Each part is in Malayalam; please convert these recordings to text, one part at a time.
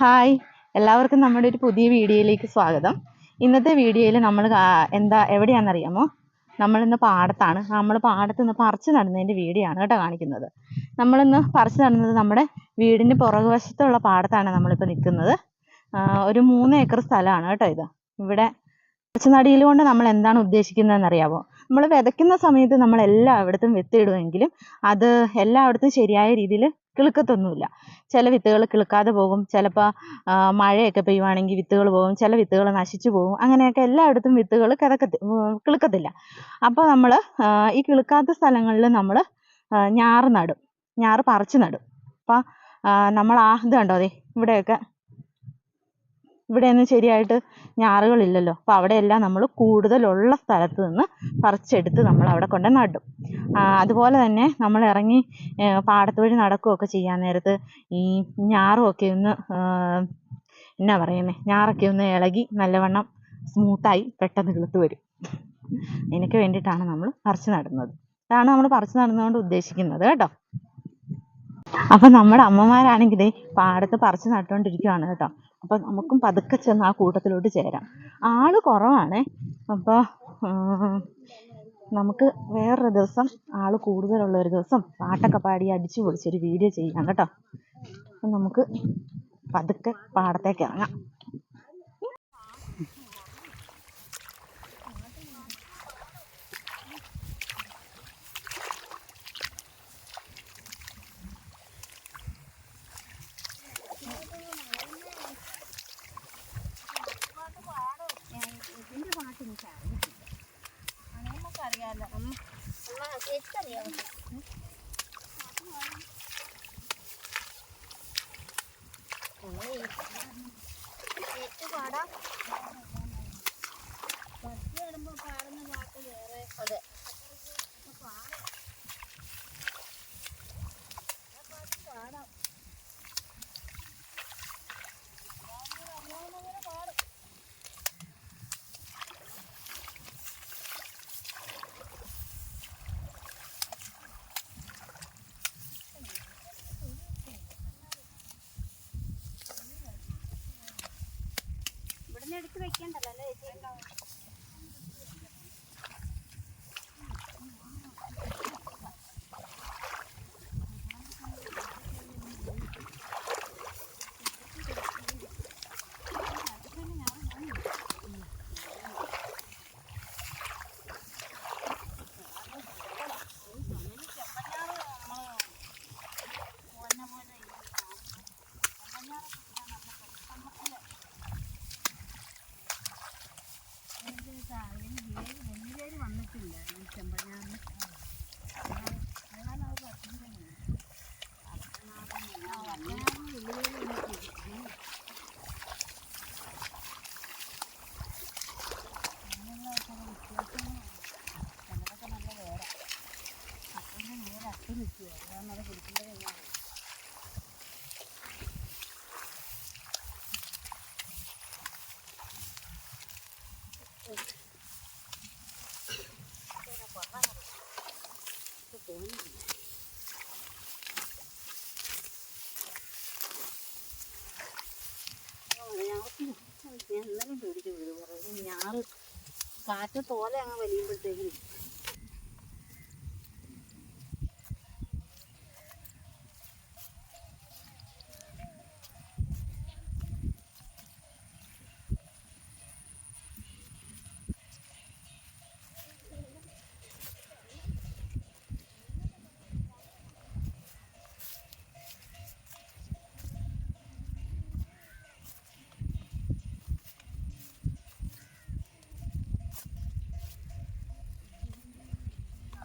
ഹായ്. എല്ലാവർക്കും നമ്മുടെ ഒരു പുതിയ വീഡിയോയിലേക്ക് സ്വാഗതം. ഇന്നത്തെ വീഡിയോയിൽ നമ്മൾ എന്താ എവിടെയാണെന്നറിയാമോ? നമ്മളിന്ന് പാടത്താണ്. നമ്മൾ പാടത്ത് നിന്ന് പറിച്ച് നടുന്നതിന്റെ വീഡിയോ ആണ് കേട്ടോ കാണിക്കുന്നത്. നമ്മളിന്ന് പറിച്ച് നടുന്നത് നമ്മുടെ വീടിന്റെ പുറകുവശത്തുള്ള പാടത്താണ് നമ്മളിപ്പോൾ നിൽക്കുന്നത്. ഒരു മൂന്ന് ഏക്കർ സ്ഥലമാണ് കേട്ടോ ഇത്. ഇവിടെ പറിച്ച് നടിയിൽ കൊണ്ട് നമ്മൾ എന്താണ് ഉദ്ദേശിക്കുന്നതെന്ന് അറിയാമോ നമ്മൾ വിതയ്ക്കുന്ന സമയത്ത് നമ്മൾ എല്ലായിടത്തും വിത്തിടുമെങ്കിലും അത് എല്ലായിടത്തും ശരിയായ രീതിയിൽ കിളുക്കത്തൊന്നുമില്ല. ചില വിത്തുകൾ കിളുക്കാതെ പോകും. ചിലപ്പോൾ മഴയൊക്കെ പെയ്യുവാണെങ്കിൽ വിത്തുകൾ പോകും. ചില വിത്തുകൾ നശിച്ചു പോകും. അങ്ങനെയൊക്കെ എല്ലായിടത്തും വിത്തുകൾ കിതക്കത്തി കിളുക്കത്തില്ല. അപ്പോൾ നമ്മൾ ഈ കിളുക്കാത്ത സ്ഥലങ്ങളിൽ നമ്മൾ ഞാറ് നടും. ഞാറ് പറിച്ച് നടും. അപ്പം നമ്മൾ ആ ഇത് കണ്ടോ അതെ ഇവിടെയൊക്കെ ഇവിടെയൊന്നും ശരിയായിട്ട് ഞാറുകളില്ലല്ലോ. അപ്പോൾ അവിടെയെല്ലാം നമ്മൾ കൂടുതലുള്ള സ്ഥലത്ത് നിന്ന് പറിച്ചെടുത്ത് നമ്മൾ അവിടെ കൊണ്ട് നടും. അതുപോലെ തന്നെ നമ്മൾ ഇറങ്ങി പാടത്ത് വഴി നടക്കുകയൊക്കെ ചെയ്യാൻ നേരത്ത് ഈ ഞാറുമൊക്കെ ഒന്ന് എന്നാ പറയുന്നത് ഞാറൊക്കെ ഒന്ന് ഇളകി നല്ലവണ്ണം സ്മൂത്തായി പെട്ടെന്ന് കിളുത്ത് വരും. അതിനൊക്കെ വേണ്ടിയിട്ടാണ് നമ്മൾ പറിച്ച് നടുന്നത്. ഇതാണ് നമ്മൾ പറിച്ച് നടുന്നതുകൊണ്ട് ഉദ്ദേശിക്കുന്നത് കേട്ടോ. അപ്പം നമ്മുടെ അമ്മമാരാണെങ്കിൽ പാടത്ത് പറിച്ച് നട്ടുകൊണ്ടിരിക്കുവാണ് കേട്ടോ. അപ്പം നമുക്കും പതുക്കെ ചെന്ന് ആ കൂട്ടത്തിലോട്ട് ചേരാം. ആൾ കുറവാണേ. അപ്പോൾ നമുക്ക് വേറൊരു ദിവസം ആൾ കൂടുതലുള്ള ഒരു ദിവസം പാട്ടൊക്കെ പാടി അടിച്ചു പൊളിച്ചൊരു വീഡിയോ ചെയ്യാം കേട്ടോ. അപ്പം നമുക്ക് പതുക്കെ പാടത്തേക്ക് ഇറങ്ങാം. สียวโอ้ยเด็กจุ๊บอะนะ 见到人类先 จะมางานนะแล้วเราแบบนี้เลยมาไปไหนเอาแบบนี้ไม่ได้เยมาอีกนี่เราจะมาที่ยวที่นแต่เราก็จะมาเล่นแบบขับรถอย่างนี้แบบไม่เกี่ยวแล้วมาได้เห็นที่ไม่ได้ കാറ്റ് തോല അങ്ങ് വലിയുമ്പോഴത്തേക്കും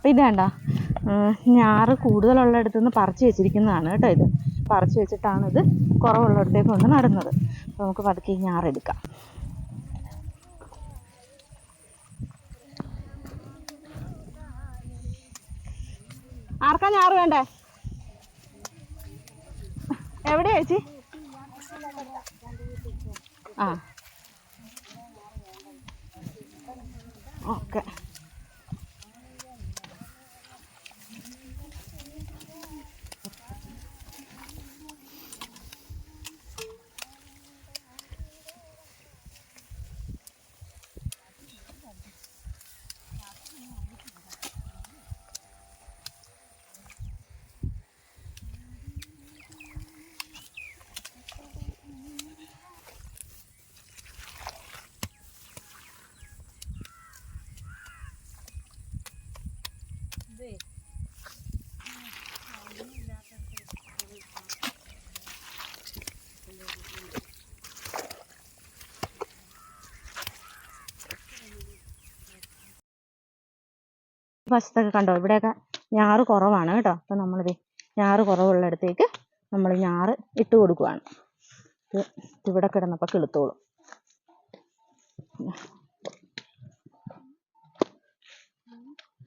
അപ്പം ഇത് വേണ്ട ഞാറ് കൂടുതലുള്ളിടത്തു നിന്ന് പറിച്ച് വെച്ചിരിക്കുന്നതാണ് കേട്ടോ ഇത്. പറിച്ച് വെച്ചിട്ടാണ് ഇത് കുറവുള്ളിടത്തേക്ക് കൊണ്ട് നടുന്നത്. അപ്പോൾ നമുക്ക് പതുക്കെ ഈ ഞാറെടുക്കാം ആർക്കാ ഞാറ് വേണ്ടേ? എവിടെയാ ചേച്ചി? ആ. ഓക്കെ. വശത്തൊക്കെ കണ്ടോ? ഇവിടെയൊക്കെ ഞാറ് കുറവാണ് കേട്ടോ. അപ്പം നമ്മളിത് ഞാറ് കുറവുള്ളിടത്തേക്ക് നമ്മൾ ഞാറ് ഇട്ട് കൊടുക്കുവാണ്. ഇവിടെ കിടന്നപ്പോൾ കിളുത്തോളും.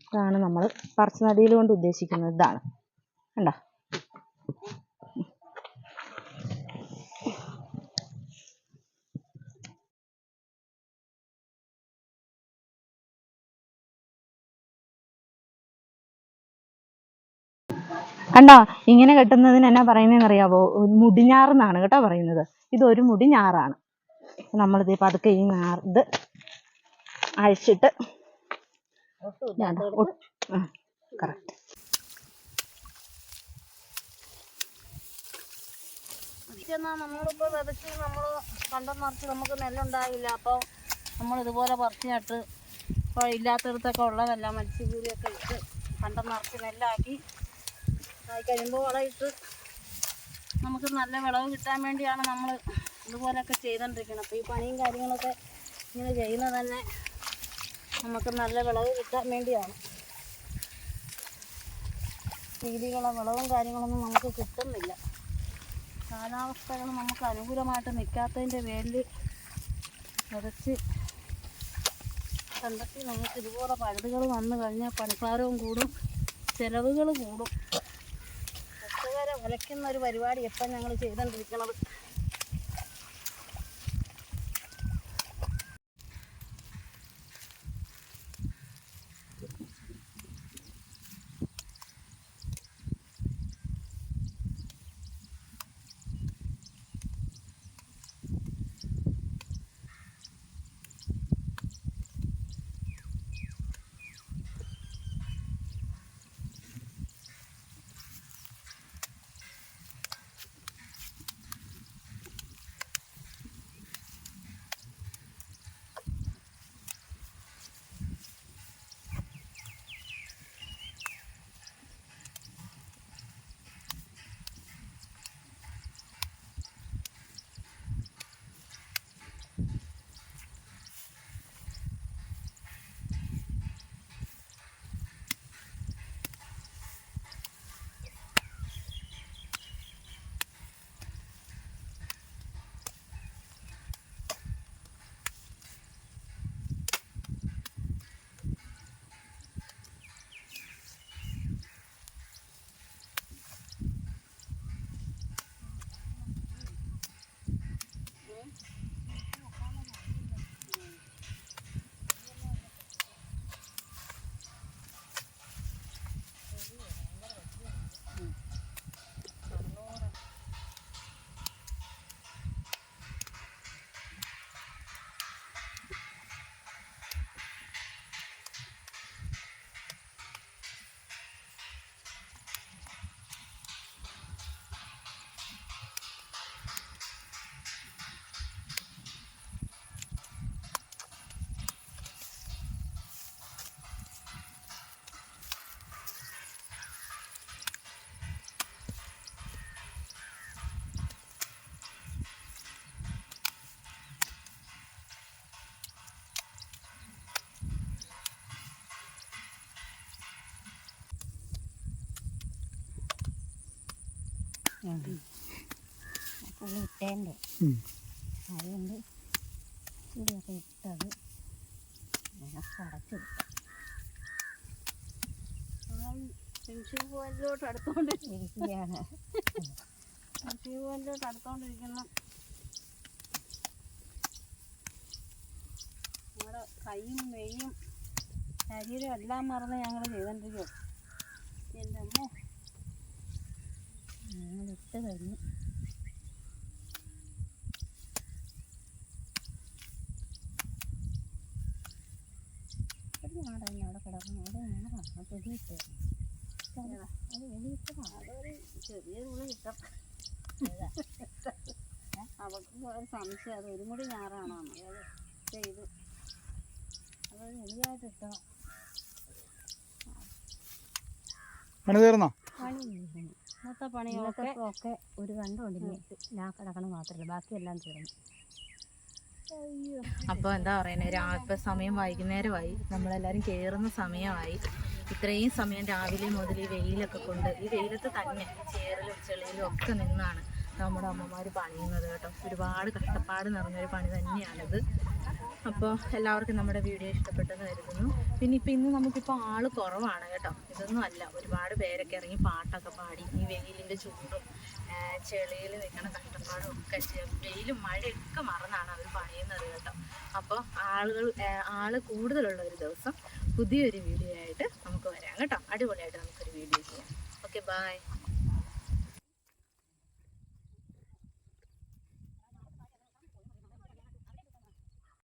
ഇതാണ് നമ്മൾ പറിച്ച് നടീൽ കൊണ്ട് ഉദ്ദേശിക്കുന്നത്. ഇതാണ്. കണ്ടോ? കണ്ടോ? ഇങ്ങനെ കെട്ടുന്നതിന് എന്നാ പറയുന്നതെന്ന് അറിയാവോ മുടിഞ്ഞാറെന്നാണ് കേട്ടോ പറയുന്നത്. ഇതൊരു മുടി ഞാറാണ് നമ്മളിത് പതുക്കെ ഈ ഞാർ ഇത് അഴിച്ചിട്ട് കറക്റ്റ് നമ്മളിപ്പോൾ പറിച്ച് നട്ട് ഇല്ലാത്തടത്തൊക്കെ ഉള്ളതെല്ലാം മത്സ്യക്കൂലിയൊക്കെ ഇട്ട് കണ്ടം നിറച്ച് നെല്ലാക്കി ആയി കഴിയുമ്പോൾ വളമിട്ട് നമുക്ക് നല്ല വിളവ് കിട്ടാൻ വേണ്ടിയാണ് നമ്മൾ ഇതുപോലെയൊക്കെ ചെയ്തുകൊണ്ടിരിക്കുന്നത്. അപ്പോൾ ഈ പണിയും കാര്യങ്ങളൊക്കെ ഇങ്ങനെ ചെയ്യുന്നത് തന്നെ നമുക്ക് നല്ല വിളവ് കിട്ടാൻ വേണ്ടിയാണ്. രീതികളെ വിളവും കാര്യങ്ങളൊന്നും നമുക്ക് കിട്ടുന്നില്ല. കാലാവസ്ഥകൾ നമുക്ക് അനുകൂലമായിട്ട് നിൽക്കാത്തതിന്റെ പേരിൽ വിതച്ച് കണ്ടെത്തി നമുക്ക് ഇതുപോലെ പഴുതുകൾ വന്നു കഴിഞ്ഞാൽ പണിഭാരവും കൂടും ചിലവുകൾ കൂടും. ഉലയ്ക്കുന്ന ഒരു പരിപാടി എപ്പം ഞങ്ങൾ ചെയ്തുകൊണ്ടിരിക്കണത് പുള്ളി ഇട്ടേന്റെ അതുകൊണ്ട് ഇവിടെയൊക്കെ ഇട്ടത് അടച്ചെടുക്കാം പെൻഷൻ പോയിന്റിലോട്ട് അടുത്തോണ്ട്. ഇരിക്കുകയാണ്. പെൻഷൻ പോയിന്റിലോട്ട് അടുത്തോണ്ടിരിക്കുന്ന. നമ്മുടെ കൈയും മെയ്യും ശരീരം എല്ലാം മറന്ന് ഞങ്ങൾ ചെയ്തോണ്ടിരിക്കും എന്റെ അമ്മ. ഇട്ട് കഴിഞ്ഞു. ഒരു അവിടെ കിടക്കുന്നു. അവിടെ തൊടിയിട്ട് അത് വെളിയിട്ടതാണ് അതൊരു ചെറിയ തുണി കിട്ടും. അവർക്ക് ഒരു സംശയം. അത് ഒരു മുടി ഞാറാണോ അത് ചെയ്തു. അതൊരു ഇട്ടതാണ് പണി തീർന്നോ? പണി ഇന്നത്തെ പണിയൊക്കെ ഒക്കെ ഒരു കണ്ടുണ്ട് ഞാൻ കിടക്കണം മാത്രമല്ല ബാക്കിയെല്ലാം തീർന്നു. അപ്പോൾ എന്താ പറയുന്നത് രാവിലെ സമയം വൈകുന്നേരമായി. നമ്മളെല്ലാരും കേറുന്ന സമയമായി. ഇത്രയും സമയം രാവിലെ മുതൽ ഈ വെയിലൊക്കെ കൊണ്ട് ഈ വെയിലത്ത് തന്നെ ചേറിലും ചെളിയിലും ഒക്കെ നിന്നാണ് നമ്മുടെ അമ്മമാർ പണിയുന്നത് കേട്ടോ. ഒരുപാട് കഷ്ടപ്പാട് നിറഞ്ഞൊരു പണി തന്നെയാണിത്. അപ്പോൾ എല്ലാവർക്കും നമ്മുടെ വീഡിയോ ഇഷ്ടപ്പെട്ടെന്ന് കരുതുന്നു. പിന്നെ ഇപ്പം ഇന്ന് നമുക്കിപ്പോൾ ആൾ കുറവാണ് കേട്ടോ. ഇതൊന്നും അല്ല. ഒരുപാട് പേരൊക്കെ ഇറങ്ങി പാട്ടൊക്കെ പാടി ഈ വെയിലിന്റെ ചൂടും ചെളിയിൽ നിൽക്കണ കഷ്ടപ്പാടും ഒക്കെ വെയിലും മഴയൊക്കെ മറന്നാണ് അവർ പണിയുന്നത് കേട്ടോ. അപ്പോൾ ആളുകൾ ആൾ കൂടുതലുള്ള ഒരു ദിവസം പുതിയൊരു വീഡിയോ ആയിട്ട് നമുക്ക് വരാം കേട്ടോ. അടിപൊളിയായിട്ട് നമുക്കൊരു വീഡിയോ ചെയ്യാം. Okay bye